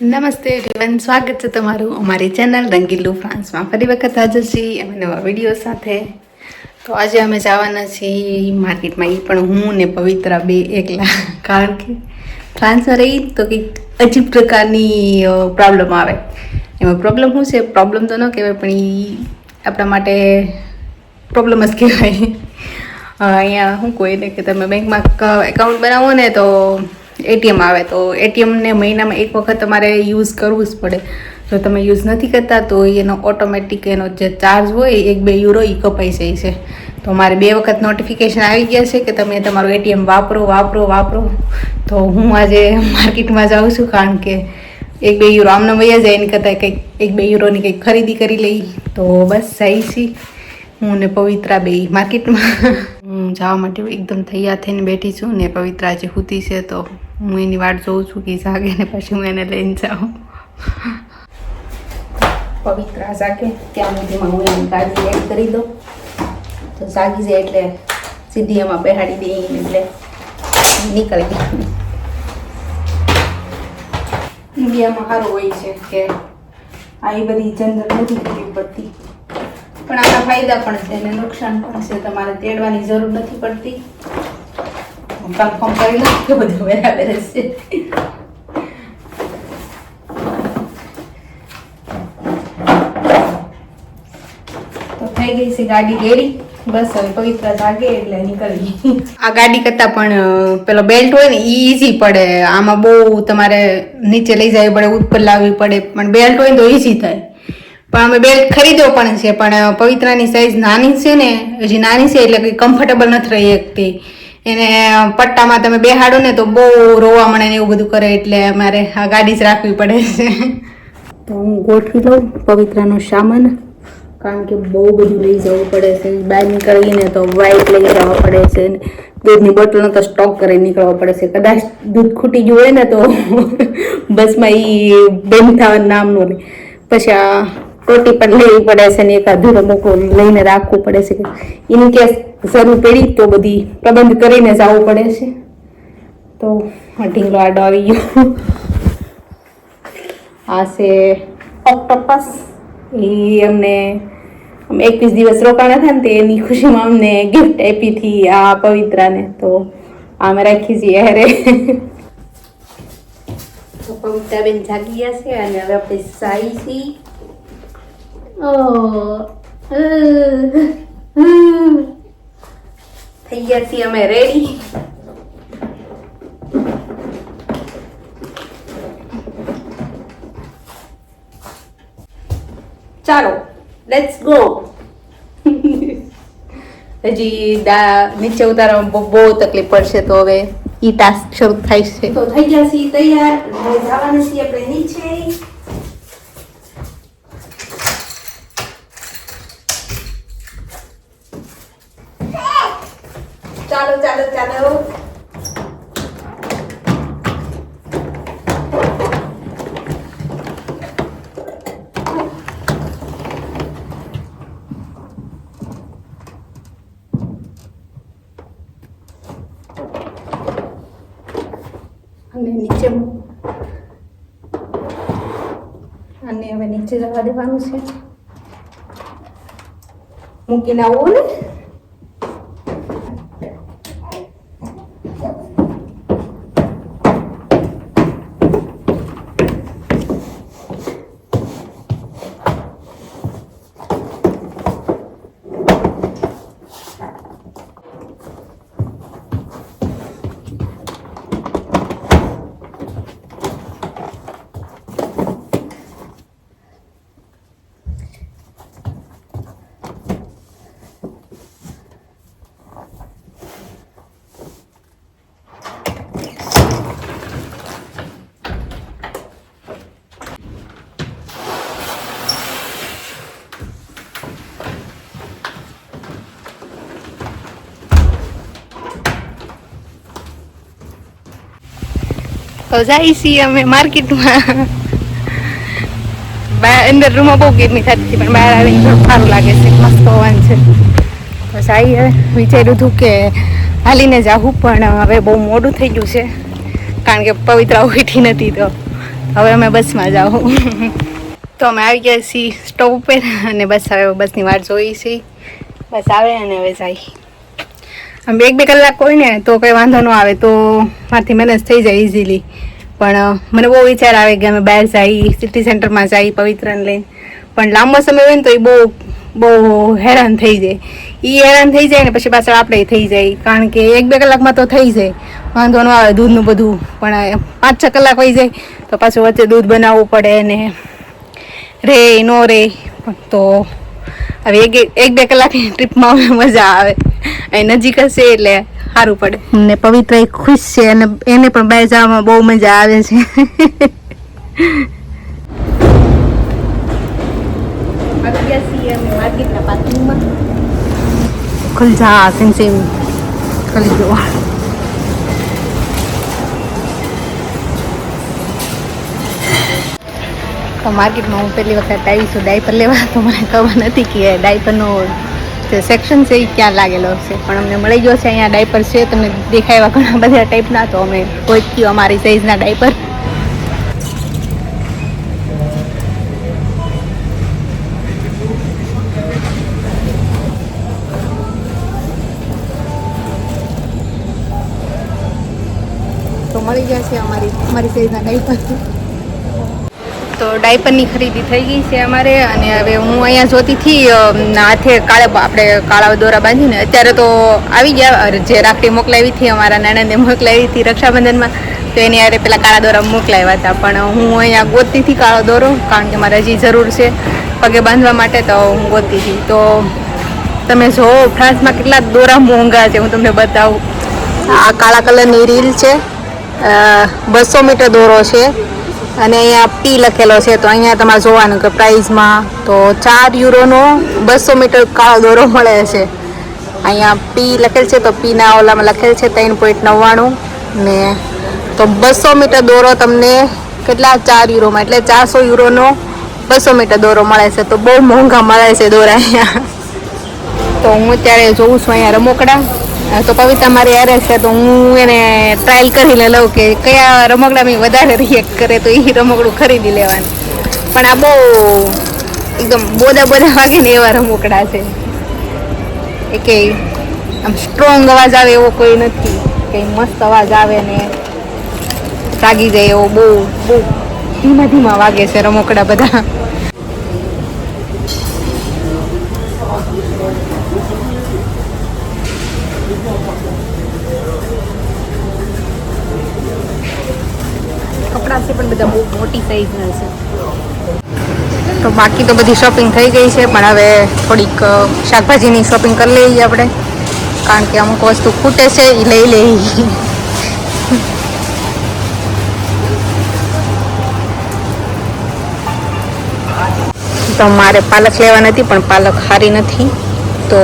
નમસ્તે એવરીવન સ્વાગત છે તમારું અમારી ચેનલ રંગીલું ફ્રાન્સમાં. ફરી વખત હાજર છીએ અમે નવા વીડિયો સાથે. તો આજે અમે જવાના છીએ માર્કેટમાં. એ પણ હું ને પવિત્રા બે એકલા. કારણ કે ફ્રાન્સમાં રહી તો કંઈક અજીબ પ્રકારની પ્રોબ્લેમ આવે. એમાં પ્રોબ્લેમ શું છે? પ્રોબ્લેમ તો ન કહેવાય, પણ એ આપણા માટે પ્રોબ્લેમ જ કહેવાય. અહીંયા શું કોઈ ને કે તમે બેંકમાં એકાઉન્ટ બનાવો ને તો એટીએમ આવે તો એટીએમને મહિનામાં એક વખત તમારે યુઝ કરવું જ પડે. જો તમે યુઝ નથી કરતા તો એનો ઓટોમેટિક એનો જે ચાર્જ હોય એક બે યુરો એ કપાઈ જાય છે. તો મારે બે વખત નોટિફિકેશન આવી ગયા છે કે તમે તમારું એટીએમ વાપરો વાપરો વાપરો. તો હું આજે માર્કેટમાં જાઉં છું કારણ કે એક બે યુરો આમને વૈયા જાય એની કરતાં કંઈક એક બે યુરોની કંઈક ખરીદી કરી લઈ. તો બસ જાય છે હું ને પવિત્રા બે માર્કેટમાં. હું જવા માટે એકદમ તૈયાર થઈને બેઠી છું ને પવિત્રા જે હુતી છે તો હું એની વાટ જોઉં છું કે જાગે ને પછી હું એને લઈને જાઉં. પવિત્રા જાગે ત્યાં સુધીમાં હું એની કાળજી એડ કરી દઉં. તો જાગી જાય એટલે સીધી એમાં બેહાડી દઈ એટલે નીકળી ગઈ ઇન્ડિયામાં સારું હોય છે કે આવી બધી જનરલ નથી કરવી પડતી. પણ આના ફાયદા પણ છે અને નુકસાન પણ છે. તમારે તેડવાની જરૂર નથી પડતી. કન્ફર્મ કરી કે બધું બરાબર છે તો થઈ ગઈ છે ગાડી રેડી બસ હવે પવિત્ર જાગે એટલે નીકળી આ ગાડી કરતાં પણ પેલો બેલ્ટ હોય ને એ ઈઝી પડે આમાં બહુ તમારે નીચે લઈ જવી પડે ઉપર લાવવી પડે પણ બેલ્ટ હોય ને તો ઈઝી થાય પણ અમે બેલ્ટ ખરીદ્યો પણ છે પણ પવિત્રાની સાઈઝ નાની છે ને હજી નાની છે એટલે કંઈ કમ્ફર્ટેબલ નથી રહી શકતી એને પટ્ટામાં તમે બેહાડો ને તો બહુ રોવા મળે ને એવું બધું કરે એટલે મારે આ ગાડી જ રાખવી પડે છે. તો હું ગોઠવી લઉં પવિત્રાનો સામાન, કારણ કે બહુ બધું લઈ જવું પડે છે. બહાર નીકળીને તો વાઇટ લઈ જવા પડે છે. દૂધની બોટલનો તો સ્ટોક કરી નીકળવો પડે છે. કદાચ દૂધ ખૂટી ગયું હોય ને તો બસમાં એ બંધ થવાનું નામ નો પછી આ ટોટી પણ લેવી પડે છે ને એક અધૂરો મોકો લઈને રાખવું પડે છે. ઇન કેસ જરૂર પડી તો બધી પ્રબંધ કરીને જવું પડે છે. તો ઢીંગલો આડો આવી ગયો. આ છે ઓક્ટોપસ. એ અમને એકવીસ દિવસ રોકાણા થાય ને તે એની ખુશીમાં અમને ગિફ્ટ આપી હતી આ પવિત્રાને. તો આમે રાખી છીએ તો પવિત્રાબેન જાગી ગયા છે અને હવે આપણે સાઈ છી થઈ ગયા છીએ અમે રેડી ચાલો લેટ્સ ગો હજી દા નીચે ઉતારવામાં બહુ તકલીફ પડશે તો હવે ઈ ટાસ્ક શરૂ થાય છે. તો થઈ ગયા છીએ તૈયાર. જવાનું છીએ આપણે નીચે. ચાલો ચાલો ચાલો અને નીચે અને હવે નીચે જવા દેવાનું છે મૂકીને આવવું ને તો જાય છીએ અમે માર્કેટમાં. અંદર રૂમમાં બહુ ગરમી થતી હતી, પણ બહાર આવીને થોડું સારું લાગે છે, મસ્ત પવન છે. તો સાઈ વિચાર્યું હતું કે હાલીને જાવું પણ હવે બહુ મોડું થઈ ગયું છે. કારણ કે પવિત્રા ઉઠી નથી તો. હવે અમે બસમાં જાઓ તો અમે આવી ગયા છીએ સ્ટોપ ઉપર અને બસ હવે બસની વાટ જોઈ છીએ બસ આવે અને હવે જાય. આમ એક બે કલાક હોય ને, તો કંઈ વાંધો ન આવે, તો માથી મેનેજ થઈ જાય ઇઝીલી પણ મને બહુ વિચાર આવે કે અમે બહાર જઈ સિટી સેન્ટરમાં જઈ, પવિત્રને લઈને. પણ લાંબો સમય હોય ને તો એ બહુ બહુ હેરાન થઈ જાય. એ હેરાન થઈ જાય ને પછી પાછળ આપણે થઈ જાય. કારણ કે એક બે કલાકમાં તો થઈ જાય. વાંધો ન આવે દૂધનું બધું. પણ પાંચ છ કલાક હોય જાય, તો પાછું વચ્ચે દૂધ બનાવવું પડે ને રે, નો રે. તો, હવે એક એક બે કલાકની ટ્રીપમાં મજા આવે. અહીં નજીક હશે એટલે સારું પડે. ને પવિત્ર એ ખુશ છે અને એને પણ બહાર જવામાં બહુ મજા આવે છે. ખુલ જા સિમ સિમ. ખુલી જો. તો માર્કેટમાં હું પહેલી વખત આવી છું ડાયપર લેવા. તો મને ખબર નથી કે ડાયપરનો જે સેક્શન છે એ ક્યાં લાગેલો છે? પણ અમને મળી ગયો છે અહીંયા ડાયપર છે. તમને દેખાયા ઘણા બધા ટાઈપના તો અમે કોઈ અમારી સાઈઝના ડાયપર તો મળી ગયા છે અમારી અમારી સાઈઝના ડાયપર તો ડાયપરની ખરીદી થઈ ગઈ છે અમારે અને હવે હું અહીંયા જોતી હતી હાથે કાળે આપણે કાળા દોરા બાંધીને. અત્યારે તો આવી ગયા જે રાખડી મોકલાવી હતી, અમારા નાણાંને મોકલાવી હતી રક્ષાબંધનમાં, તો એની હારે પેલા કાળા દોરા મોકલાવ્યા હતા. પણ હું અહીંયા ગોતતી હતી કાળો દોરો, કારણ કે મારે હજી જરૂર છે પગે બાંધવા માટે, તો હું ગોતતી હતી. તો તમે જો, ફ્રાન્સમાં કેટલા દોરા મોંઘા છે, હું તમને બતાવું. આ કાળા કલરની રીલ છે. બસો મીટર દોરો છે. અને અહીંયા પી લખેલો છે, તો અહીંયા તમારે જોવાનું કે પ્રાઇઝમાં તો ચાર યુરોનો બસો મીટર કાળો દોરો મળે છે. અહીંયા પી લખેલ છે, તો પીના ઓલામાં લખેલ છે, ત્રણ પોઈન્ટ નવ્વાણું. ને તો બસો મીટર દોરો તમને કેટલા? ચાર યુરોમાં. એટલે ચારસો યુરોનો બસો મીટર દોરો મળે છે, તો બહુ મોંઘા મળે છે દોરા અહીંયા. તો હું અત્યારે જોઉં છું અહીંયા રમકડા. તો પવિતા મારી અરે છે, તો હું એને ટ્રાયલ કરીને લઉં કે કયા રમકડામાં વધારે રિએક્ટ કરે તો એ રમકડું ખરીદી લેવાનું. પણ આ બહુ એકદમ બોદા બોદા વાગે ને એવા રમકડા છે. એ કે આમ સ્ટ્રોંગ અવાજ આવે એવો કોઈ નથી. કે મસ્ત અવાજ આવે ને જાગી જાય એવો બહુ બહુ ધીમા ધીમા વાગે છે રમકડા બધા. કપડાં છે પણ બધા બહુ મોટી સાઈઝના છે. તો બાકી તો બધી શોપિંગ થઈ ગઈ છે, પણ હવે થોડીક શાકભાજીની શોપિંગ કરી લઈએ આપણે. કારણ કે અમુક વસ્તુ ખૂટે છે, એ લઈ લઈએ. તો મારે પાલક લેવા નથી પણ પાલક સારી નથી. તો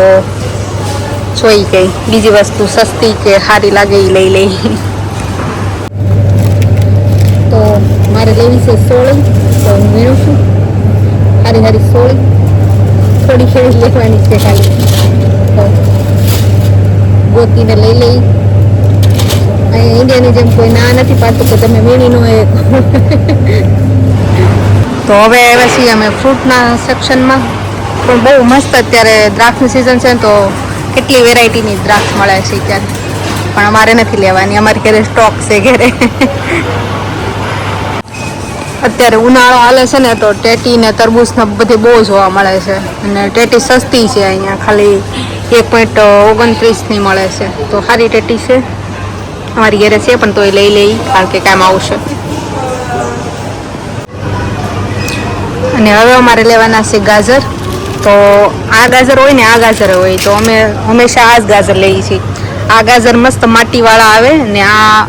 જોઈ ગઈ બીજી વસ્તુ સસ્તી કે સારી લાગે, એ લઈ લઈ તો મારે લેવી છે સોળી તો હું વીણું છું સારી સારી સોળી થોડી થોડી લેવાની છે ખાલી તો ગોતીને લઈ લઈ અહીંયા ઇન્ડિયાની જેમ કોઈ ના નથી પાડતું કે તમે વીણી નો એક તો હવે આવ્યા છીએ અમે ફ્રૂટના સેક્શનમાં પણ બહુ મસ્ત અત્યારે દ્રાક્ષની સિઝન છે તો કેટલી વેરાયટીની દ્રાક્ષ મળે છે અત્યારે પણ અમારે નથી લેવાની અમારે ઘરે સ્ટોક છે ઘરે અત્યારે ઉનાળો હાલે છે ને, તો ટેટી ને તરબૂચ ને બધી બહુ જોવા મળે છે. અને ટેટી સસ્તી છે અહીંયા, ખાલી એક પોઈન્ટ ઓગણત્રીસની મળે છે. તો સારી ટેટી છે. અમારી ઘરે છે, પણ તોય લઈ લઈ, કારણ કે કામ આવશે અને હવે અમારે લેવાના છે ગાજર. તો આ ગાજર હોય ને, આ ગાજર હોય. તો અમે હંમેશા આ જ ગાજર લઈએ છીએ. આ ગાજર મસ્ત માટીવાળા આવે ને, આ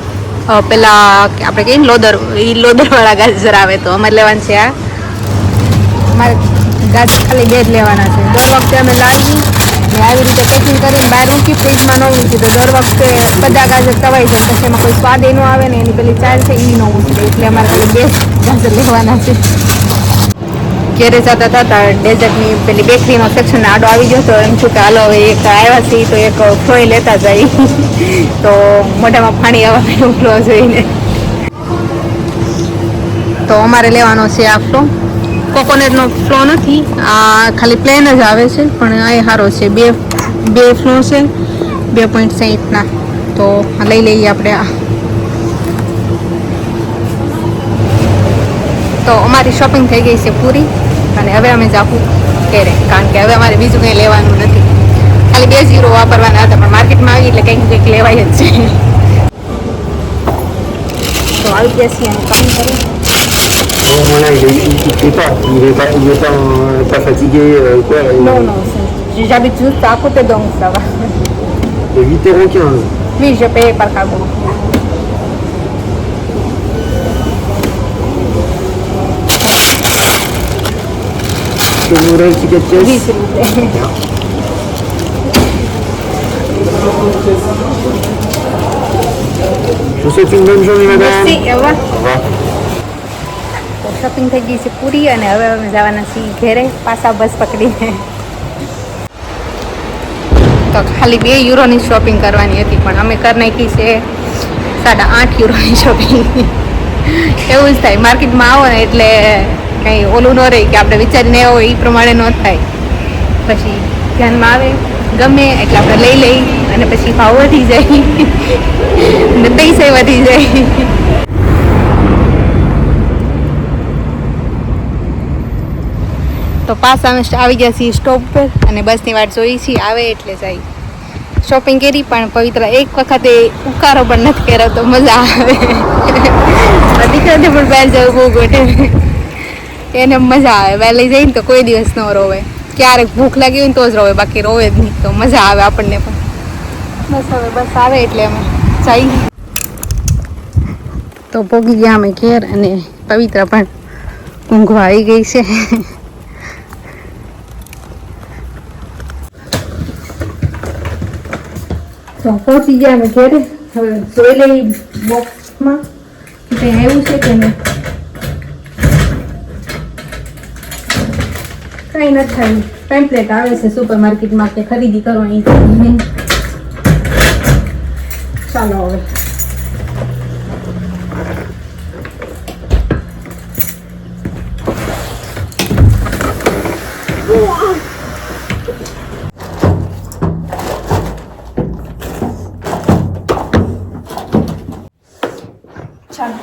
પેલા આપણે કહીએ ને લોદર એ લોદરવાળા ગાજર આવે તો. અમારે લેવાનું છે આ. અમારે ગાજર ખાલી બે જ લેવાના છે. દર વખતે અમે લાવી ને આવી રીતે પેકિંગ કરીને બહાર મૂકી ફ્રીજમાં ન મૂકી તો દર વખતે બધા ગાજર તવાઈ જાય. પછી એમાં કોઈ સ્વાદ ન આવે ને એની પેલી ચાલ છે એ ન મૂકી એટલે અમારે ખાલી બે ગાજર લેવાના છે. ઘેરે જતા થતા ડેઝર્ટની પેલી બેકરીનો સેક્શન આડો આવી ગયો તો એમ છું કે હાલો હવે એક આવ્યા છીએ તો એક ફ્રોય લેતા જાય. તો મોઢામાં પાણી આવવા ઉઠવા જોઈને. તો અમારે લેવાનો છે આ ફ્લો કોકોનટનો ફ્લો નથી. આ ખાલી પ્લેન જ આવે છે, પણ એ સારો છે. બે બે ફ્લો છે, બે પોઈન્ટ સાહીઠના તો લઈ લઈએ આપણે આ. તો અમારી શોપિંગ થઈ ગઈ છે પૂરી. અને હવે અમે જાવું ઘેરે કારણ કે હવે અમારે બીજું કંઈ લેવાનું નથી ખાલી બે જીરો વાપરવાના હતા પણ માર્કેટમાં આવી એટલે કંઈક કંઈક લેવાય જ છે તો આવી ગયા છીએ કામ કરીએ Bon, voilà, il est, il, il fait pas, il est pas, il est pas, euh, pas fatigué, euh, quoi. Il, Non, non, c'est- j'habite juste à côté donc ça va. il est 8h15. Oui, je paye par cargo. Vous souhaite une bonne journée, madame. Merci, au revoir. Au revoir. તો shopping થઈ ગઈ છે પૂરી અને હવે અમે જવાના છીએ ઘેરે પાછા બસ પકડીને તો ખાલી બે યુરોની શોપિંગ કરવાની હતી પણ અમે કરી નાખી છે સાડા આઠ યુરોની શોપિંગ એવું જ થાય માર્કેટમાં આવો ને એટલે કંઈ ઓલું ન રહે કે આપણે વિચારીને આવો એ પ્રમાણે ન થાય. પછી ધ્યાનમાં આવે, ગમે એટલે આપણે લઈ લઈ અને પછી ભાવ વધી જાય. અને પૈસા વધી જાય. તો પાછા આવી ગયા છીએ સ્ટોપ પર અને બસની વાટ જોઈ છીએ, આવે એટલે જાય. શોપિંગ કરી પણ પવિત્ર એક વખતે ઉકારો પણ નથી કર્યો તો મજા આવે. દીકરાને પણ બહાર જવું બહુ ગોઠે એને મજા આવે. વહેલી જઈને તો કોઈ દિવસ ન રોવે. ક્યારેક ભૂખ લાગી હોય ને તો જ રોવે, બાકી રોવે જ નહીં. તો મજા આવે આપણને પણ. બસ હવે, બસ આવે એટલે અમે જઈએ. તો પોગી ગયા અમે ઘેર અને પવિત્ર પણ ઊંઘવા આવી ગઈ છે. તો પહોંચી ગયા અમે ઘેરે. હવે જોઈ લઈ બોક્સમાં કંઈ આવ્યું છે કે નહીં. કંઈ નથી થયું. પેમ્પલેટ આવે છે સુપર માર્કેટમાં કે ખરીદી કરવાની ચાલો હવે. ચાલો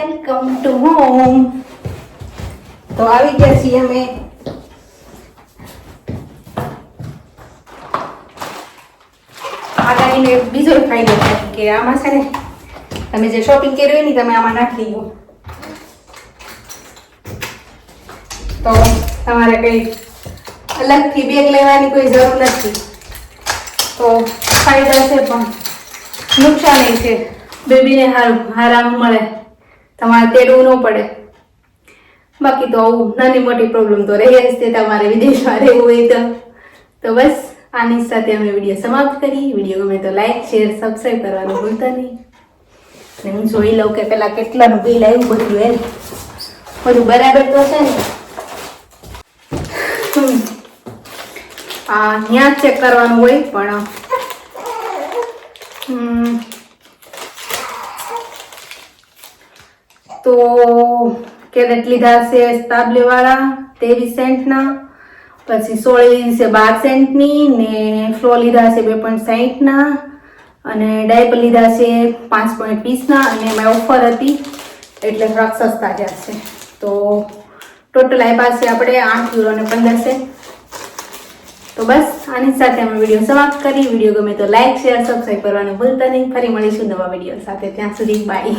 વેલકમ ટુ હોમ તો આવી ગયા છીએ અમે. આગાહીનો એક બીજો ફાયદો છે કે આમાં છે ને, તમે જે શોપિંગ કર્યું હોય ને તમે આમાં નાખી દો. તો તમારે કંઈ અલગથી બેગ લેવાની કોઈ જરૂર નથી. તો ફાયદા છે પણ નુકસાન છે. બેબીને હારું આરામ મળે. તમારે તેડવું ન પડે. બાકી તો આવું નાની મોટી પ્રોબ્લેમ તો રહી જ છે તમારે વિદેશમાં રહેવું હોય તો. તો બસ આની સાથે અમે વીડિયો સમાપ્ત કરી. વીડિયો ગમે તો લાઈક શેર સબસ્ક્રાઈબ કરવાનું ભૂલતા નહીં. અને હું જોઈ લઉં કે પેલા કેટલાનું બિલ આવ્યું બધું એમ. બધું બરાબર તો છે ને. આ ત્યાં ચેક કરવાનું હોય પણ હમ, તો કેરેટ લીધા છે સ્ટાબલે વાળા ત્રેવીસ સેન્ટના, પછી સોળ લીધી છે બાર સેન્ટની, ને ફ્લો લીધા છે બે પોઈન્ટ સાહીઠના, અને ડાયપર લીધા છે પાંચ પોઈન્ટ વીસના, અને એમાં ઓફર હતી, એટલે થોડાક સસ્તા થયા છે. તો ટોટલ આપ્યા છે આપણે આઠ યુરો ને પંદર સેન્ટ. તો બસ, આની સાથે અમે વીડિયો સમાપ્ત કરી. વીડિયો ગમે તો લાઈક, શેર સબસ્ક્રાઈબ કરવાનું ભૂલતા નહીં. ફરી મળીશું નવા વીડિયો સાથે. ત્યાં સુધી બાય